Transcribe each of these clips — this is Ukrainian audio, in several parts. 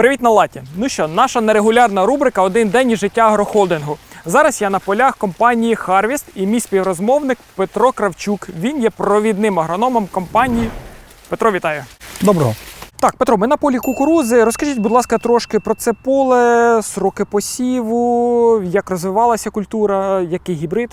Привіт на латі. Ну що, наша нерегулярна рубрика Один день із життя агрохолдингу. Зараз я на полях компанії Harvest і мій співрозмовник Петро Кравчук. Він є провідним агрономом компанії. Петро, вітаю. Доброго. Так, Петро, ми на полі кукурузи. Розкажіть, будь ласка, трошки про це поле, сроки посіву, як розвивалася культура, який гібрид.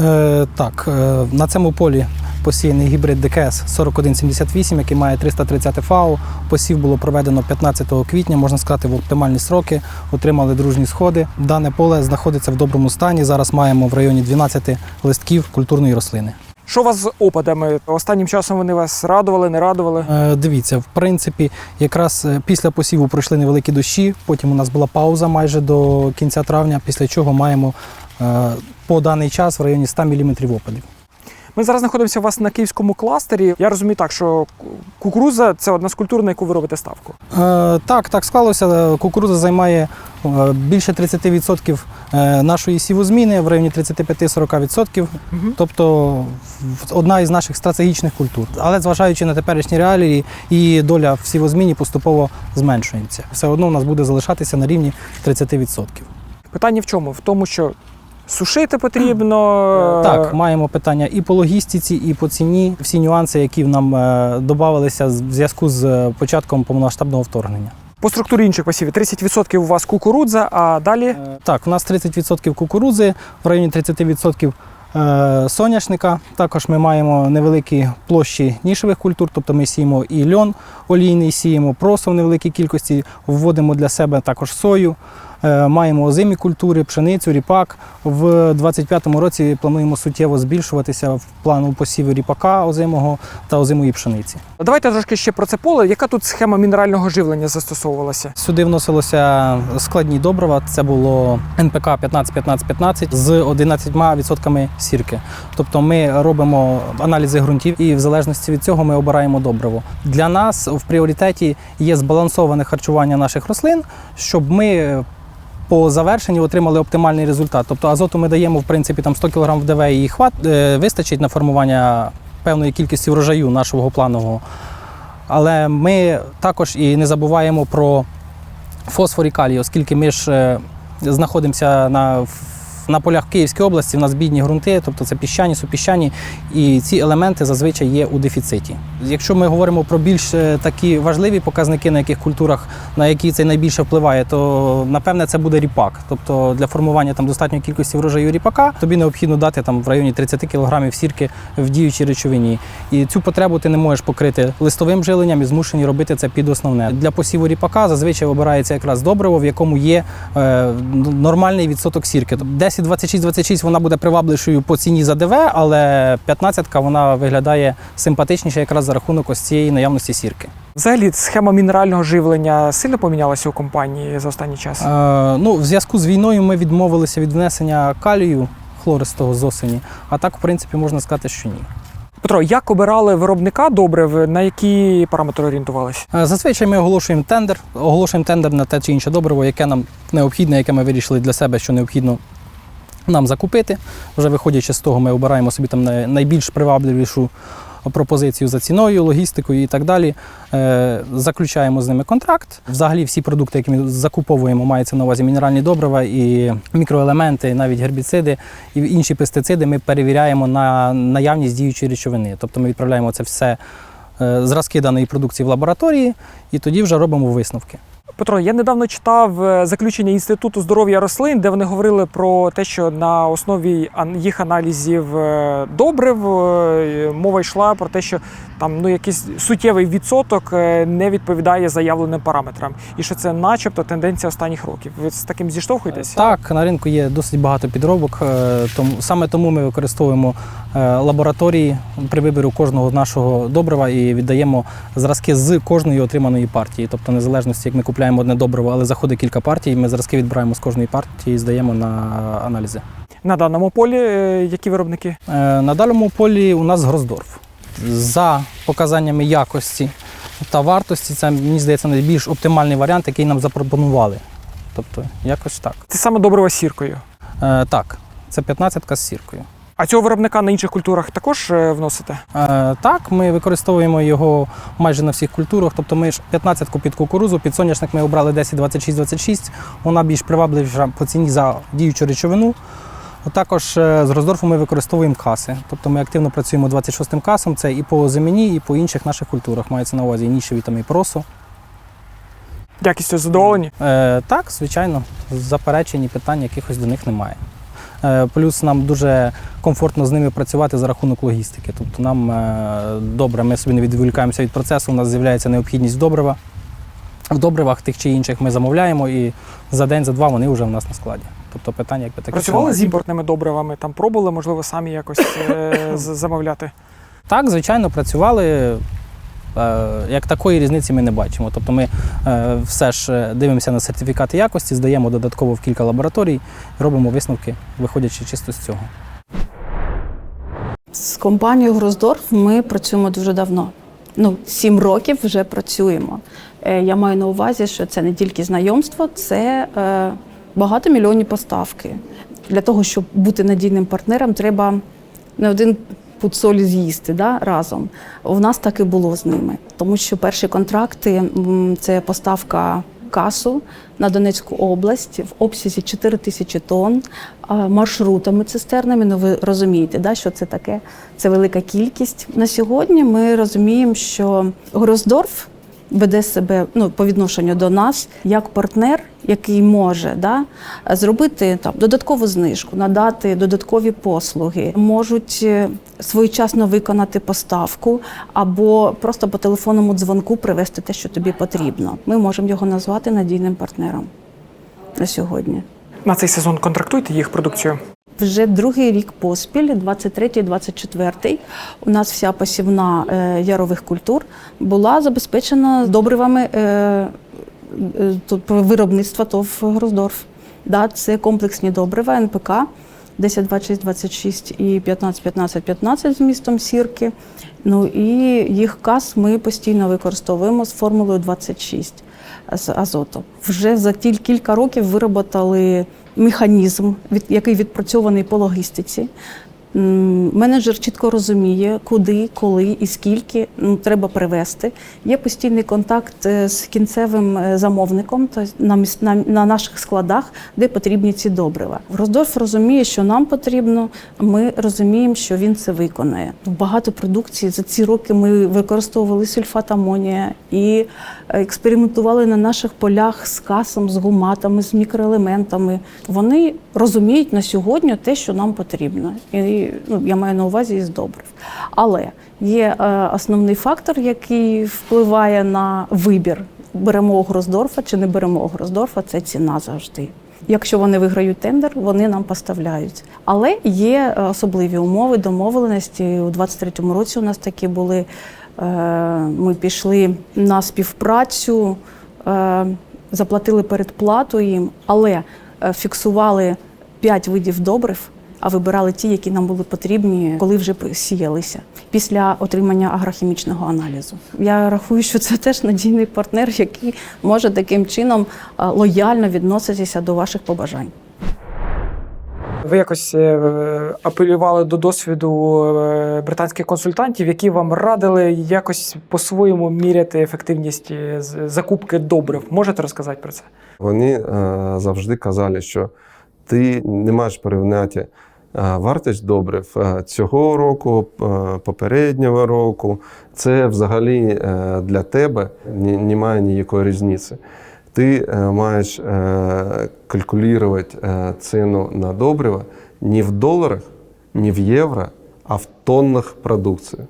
Е, так, е, на цьому полі посіяний гібрид ДКС 4178, який має 330 ФАУ. Посів було проведено 15 квітня, можна сказати, в оптимальні сроки. Отримали дружні сходи. Дане поле знаходиться в доброму стані. Зараз маємо в районі 12 листків культурної рослини. Що у вас з опадами? Останнім часом вони вас радували, не радували? Е, Дивіться, в принципі, якраз е, після посіву пройшли невеликі дощі. Потім у нас була пауза майже до кінця травня, після чого маємо е, по даний час в районі 100 мм опадів. Ми зараз знаходимося у вас на київському кластері. Я розумію так, що кукуруза це одна з культур, на яку ви робите ставку. Е, Так, так склалося. Кукурудза займає більше 30% е, нашої сівозміни, в районі 35-40%. Мгм. Тобто одна із наших стратегічних культур. Але зважаючи на теперішні реалії, і доля в сівозміні поступово зменшується. Все одно у нас буде залишатися на рівні 30%. Питання в чому? В тому, що сушити потрібно. Так, маємо питання і по логістиці, і по ціні. Всі нюанси, які нам е, додавалися в зв'язку з е, початком повномасштабного вторгнення. По структурі інших посівів 30% у вас кукурудза, а далі Так, у нас 30% кукурудзи, в районі 30% е, соняшника. Також ми маємо невеликі площі нішевих культур, тобто ми сіємо і льон олійний, сіємо просо в невеликій кількості, вводимо для себе також сою. Е, Маємо озимі культури, пшеницю, ріпак. В 2025 році плануємо суттєво збільшуватися в плану посіву ріпака озимого та озимої пшениці. давайте трошки ще про це поле. Яка тут схема мінерального живлення застосовувалася? Сюди вносилося складні добрива. Це було НПК 15-15-15 з 11% сірки. Тобто ми робимо аналізи ґрунтів і в залежності від цього ми обираємо добриво. Для нас в пріоритеті є збалансоване харчування наших рослин, щоб ми. По завершенні отримали оптимальний результат. Тобто азоту ми даємо в принципі там 100 кг в ДВ і хват е, вистачить на формування певної кількості врожаю нашого планового. Але ми також і не забуваємо про фосфор і калій, оскільки ми ж е, знаходимося на, на полях Київської області, у нас бідні ґрунти, тобто це піщані, супіщані, і ці елементи зазвичай є у дефіциті. Якщо ми говоримо про більш е, такі важливі показники, на яких культурах, на які це найбільше впливає, то напевне це буде ріпак. Тобто для формування там достатньої кількості врожаю ріпака тобі необхідно дати там в районі 30 кг сірки в діючій речовині. І цю потребу ти не можеш покрити листовим жиленням і змушені робити це під основне. Для посіву ріпака зазвичай обирається якраз добриво, в якому є е, нормальний відсоток сірки. 10, 26, 26 вона буде привабливішою по ціні за ДВ, але 15 вона виглядає симпатичніше якраз за рахунок ось цієї наявності сірки. Взагалі, схема мінерального живлення сильно помінялася у компанії за останній час. Е, ну, в зв'язку з війною ми відмовилися від внесення калію хлористого з осені, а так, в принципі, можна сказати, що ні. Петро, як обирали виробника добрив, на які параметри орієнтувалися? Е, Зазвичай ми оголошуємо тендер, оголошуємо тендер на те чи інше добриво, яке нам необхідне, яке ми вирішили для себе, що необхідно нам закупити. Вже виходячи з того, ми обираємо собі там найбільш привабливішу пропозицію за ціною, логістикою і так далі. Е, Заключаємо з ними контракт. Взагалі всі продукти, які ми закуповуємо, мається на увазі мінеральні добрива і мікроелементи, навіть гербіциди і інші пестициди. Ми перевіряємо на наявність діючої речовини. Тобто ми відправляємо це все е, зразки даної продукції в лабораторії, і тоді вже робимо висновки. Петро, я недавно читав е, заключення Інституту здоров'я рослин, де вони говорили про те, що на основі їх аналізів е, добрив е, мова йшла про те, що там ну якийсь суттєвий відсоток не відповідає заявленим параметрам, і що це, начебто, тенденція останніх років. Ви з таким зіштовхуєтесь? Так, на ринку є досить багато підробок, тому саме тому ми використовуємо лабораторії при вибору кожного нашого добрива і віддаємо зразки з кожної отриманої партії. Тобто, незалежності, як ми купляємо одне добриво, але заходить кілька партій, ми зразки відбираємо з кожної партії і здаємо на аналізи. На даному полі е, які виробники? Е, На даному полі у нас Гроздорф. За показаннями якості та вартості, це мені здається найбільш оптимальний варіант, який нам запропонували. Тобто, якось так. Це саме добриво з сіркою. Е, так, це 15 з сіркою. А цього виробника на інших культурах також е, вносите? Е, Так, ми використовуємо його майже на всіх культурах. Тобто ми ж 15 під кукурузу, під соняшник ми обрали 10, 26, 26. Вона більш привабливіша по ціні за діючу речовину. Також е, з Роздорфу ми використовуємо каси. Тобто ми активно працюємо 26-м касом. Це і по земені, і по інших наших культурах. Мається на увазі нішеві там і просо. Якістю задоволені? Е, так, звичайно, заперечень і питань якихось до них немає. Е, плюс нам дуже комфортно з ними працювати за рахунок логістики. Тобто нам е, добре, ми собі не відволікаємося від процесу, у нас з'являється необхідність добрива. В добривах тих чи інших ми замовляємо, і за день, за два вони вже в нас на складі. Тобто питання якби таке. Працювали з імпортними добривами, там пробували, можливо, самі якось е, замовляти. Так, звичайно, працювали. Е, Як такої різниці ми не бачимо. Тобто ми е, все ж е, дивимося на сертифікати якості, здаємо додатково в кілька лабораторій, робимо висновки, виходячи чисто з цього. З компанією Гроздорф ми працюємо дуже давно. Ну, сім років вже працюємо. Я маю на увазі, що це не тільки знайомство, це е, багатомільйонні поставки. Для того, щоб бути надійним партнером, треба не один пуд з'їсти да, разом. У нас так і було з ними, тому що перші контракти це поставка касу на Донецьку область в обсязі 4 тисячі тонн маршрутами цистернами. Ну ви розумієте, да, що це таке? Це велика кількість. На сьогодні ми розуміємо, що Гроздорф веде себе ну, по відношенню до нас як партнер, який може да, зробити там додаткову знижку, надати додаткові послуги, можуть е, своєчасно виконати поставку або просто по телефонному дзвонку привезти те, що тобі потрібно. Ми можемо його назвати надійним партнером на сьогодні. На цей сезон контрактуєте їх продукцію? Вже другий рік поспіль, 23-24, у нас вся посівна е, ярових культур була забезпечена добривами е, е, виробництва ТОВ Гроздорф. Да, це комплексні добрива НПК 10, 26, 26 і 15, 15, 15 з містом сірки. Ну і їх кас ми постійно використовуємо з формулою 26 з азоту. Вже за тіль- кілька років вироботали механізм, який відпрацьований по логістиці. Менеджер чітко розуміє, куди, коли і скільки треба привезти. Є постійний контакт е, з кінцевим е, замовником на наших складах, де потрібні ці добрива. Роздорф розуміє, що нам потрібно. Ми розуміємо, що він це виконає. Багато продукції за ці роки ми використовували сульфат амонія і е, експериментували на наших полях з касом, з гуматами, з мікроелементами. Вони розуміють на сьогодні те, що нам потрібно. І ну, я маю на увазі із добрив. Але є е, основний фактор, який впливає на вибір. Беремо Гроздорфа чи не беремо Гроздорфа, це ціна завжди. Якщо вони виграють тендер, вони нам поставляють. Але є е, особливі умови, домовленості. У 23-му році у нас такі були. Е, Ми пішли на співпрацю, е, заплатили передплату їм, але фіксували 5 видів добрив, а вибирали ті, які нам були потрібні, коли вже сіялися після отримання агрохімічного аналізу. Я рахую, що це теж надійний партнер, який може таким чином лояльно відноситися до ваших побажань. Ви якось е, апелювали до досвіду е, британських консультантів, які вам радили якось по-своєму міряти ефективність е, з- закупки добрив. Можете розказати про це? Вони е, завжди казали, що ти не маєш порівняти вартість добрив цього року, попереднього року. Це взагалі е, для тебе немає ніякої різниці. Ти е, маєш е, калькулювати ціну на добрива не в доларах, не в євро, а в тоннах продукції.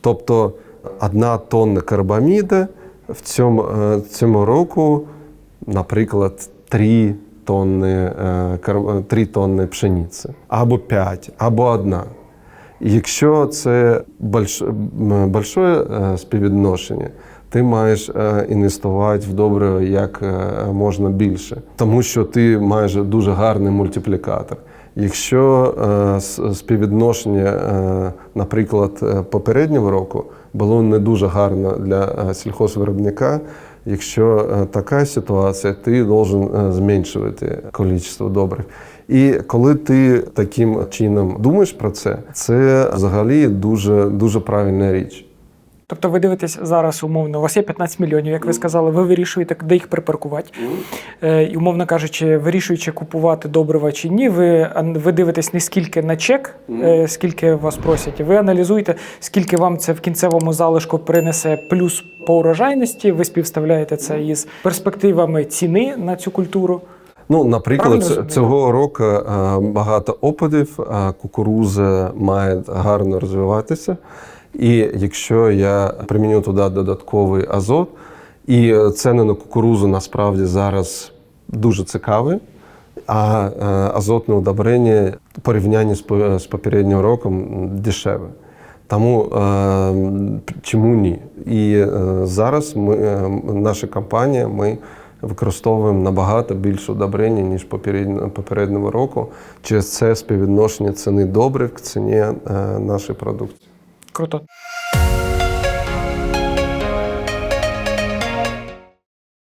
Тобто одна тонна карбаміда в цьому, цьому року, наприклад, 3 тонни, е, 3 тонни пшениці, або 5, або одна. Якщо це больш, большое е, співвідношення, ти маєш е, інвестувати в добре як е, можна більше, тому що ти маєш дуже гарний мультиплікатор. Якщо е, співвідношення, е, наприклад, е, попереднього року було не дуже гарно для е, сільхозвиробника, Якщо е, така ситуація, ти должен е, зменшувати кількість добрив. І коли ти таким чином думаєш про це, це взагалі дуже, дуже правильна річ. Тобто ви дивитесь зараз умовно, у вас є 15 мільйонів, як ви сказали, ви вирішуєте, де їх припаркувати. Е, і, умовно кажучи, вирішуючи купувати добрива чи ні, ви, ви дивитесь не скільки на чек, е, скільки вас просять. Ви аналізуєте, скільки вам це в кінцевому залишку принесе плюс по урожайності. Ви співставляєте це із перспективами ціни на цю культуру. Ну, наприклад, Правильно цього року е, багато опадів, а кукуруза має гарно розвиватися. І якщо я приміню туди додатковий азот, і ціни на кукурузу насправді зараз дуже цікаві, а е, азотне удобрення в порівнянні з попереднім роком дешеве. Тому е, чому ні? І е, зараз ми, наша компанія, ми використовуємо набагато більше удобрення, ніж попереднього, року. Через це співвідношення ціни добрив к ціні нашої продукції. Круто.